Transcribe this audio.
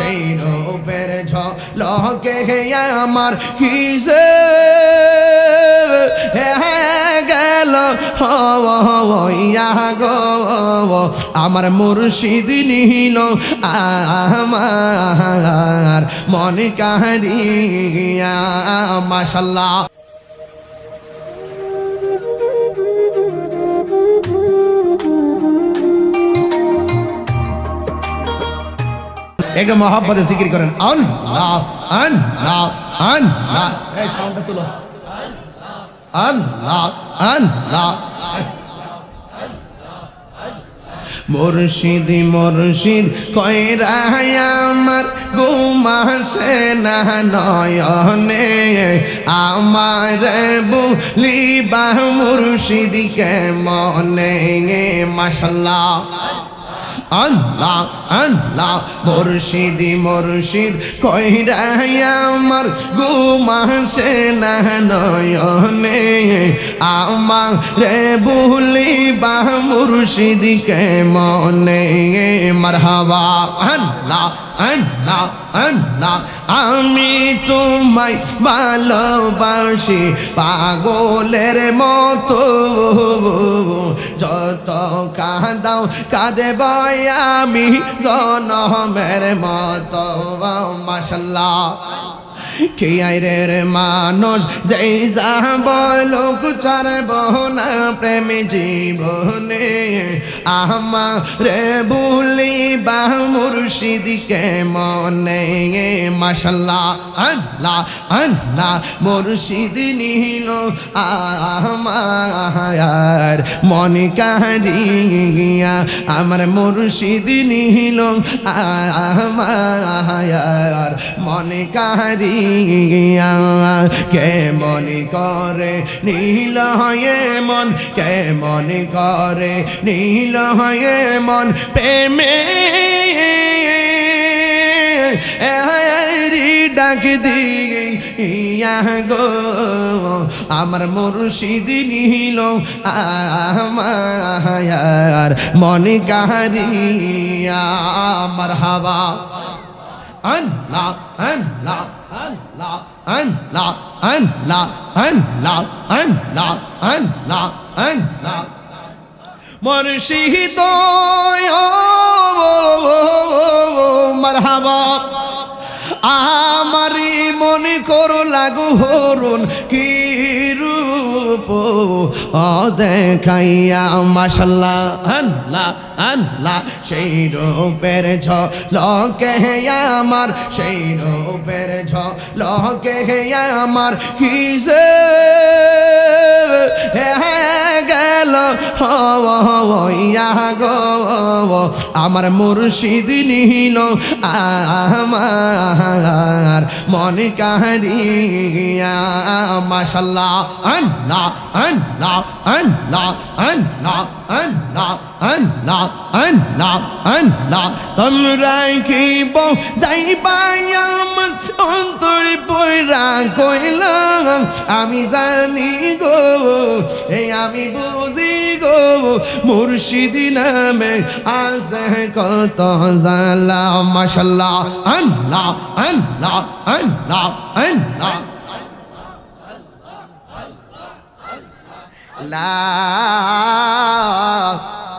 সেই রূপের ঝলকে আমার কিসে? গেল হইয়া গো। আমার মুর্শিদ নিল আমার মন কাহারিয়া মাশাল্লাহ। একটু মহাব্বতে জিকির করেন। আন না আন না আন না এই সাউন্ডটা তুলো। আন না আন না মুর্শিদি, মুর্শিদ কয়রা আমার ঘুমাসে না নয়নে। আমার বলিবা মুর্শিদিকে মনে। মাসাল্লাহ আল্লাহ আল্লাহ, মুর্শিদি, মুর্শিদ কইরাই আমার ঘুমাসে না নয়নে। আমার রে বুলি বা মুর্শিদিকে মনে মারহাবা, আল্লাহ আল্লাহ আল্লাহ। আমি তোমায় ভালোবাসি পাগলের মতো। যত কাঁদাও কাঁদে বয় আমি জনমের মতো। মাসাল্লাহ কে মানুষ? যেই যা বলুক চারব না প্রেম জীবনে। আমারে বুলি বা মুর্শিদিকে মনে মাসাল্লাহ আল্লাহ আল্লাহ, মুর্শিদ নিল আমার মন কাহারিয়া আমার মুর্শিদ নিল আমার মন কাহারিয়া কে মন করে নীল হয়ে মন কে মন করে নীল হয়ে মন প্রেমে। ডাক দিয়ে ইয়া গো, আমার মুর্শিদ নিল, আমার মন কাহারিয়া। আমার হাওয়া। আল্লাহ আল্লাহ। মুর্শিদ আমারি মনে করো লাগু হরুন কি ও দেখাইয়া আল্লাহ সেই রূপের ঝ লকে আমার সেই রূপের ঝ লকে আমার কিসে গেল। হইয়া গো আমার মুর্শিদ নিল আমার মন কাহারিয়া মাসাল্লাহ আন্না না আন না আন না আন না আমি জানি গো, এই আমি বুঝি গো, মুর্শিদি নামে আছে কত জালা মাশাল্লাহ। আল্লাহ আল্লাহ আল্লাহ আল্লাহ। لا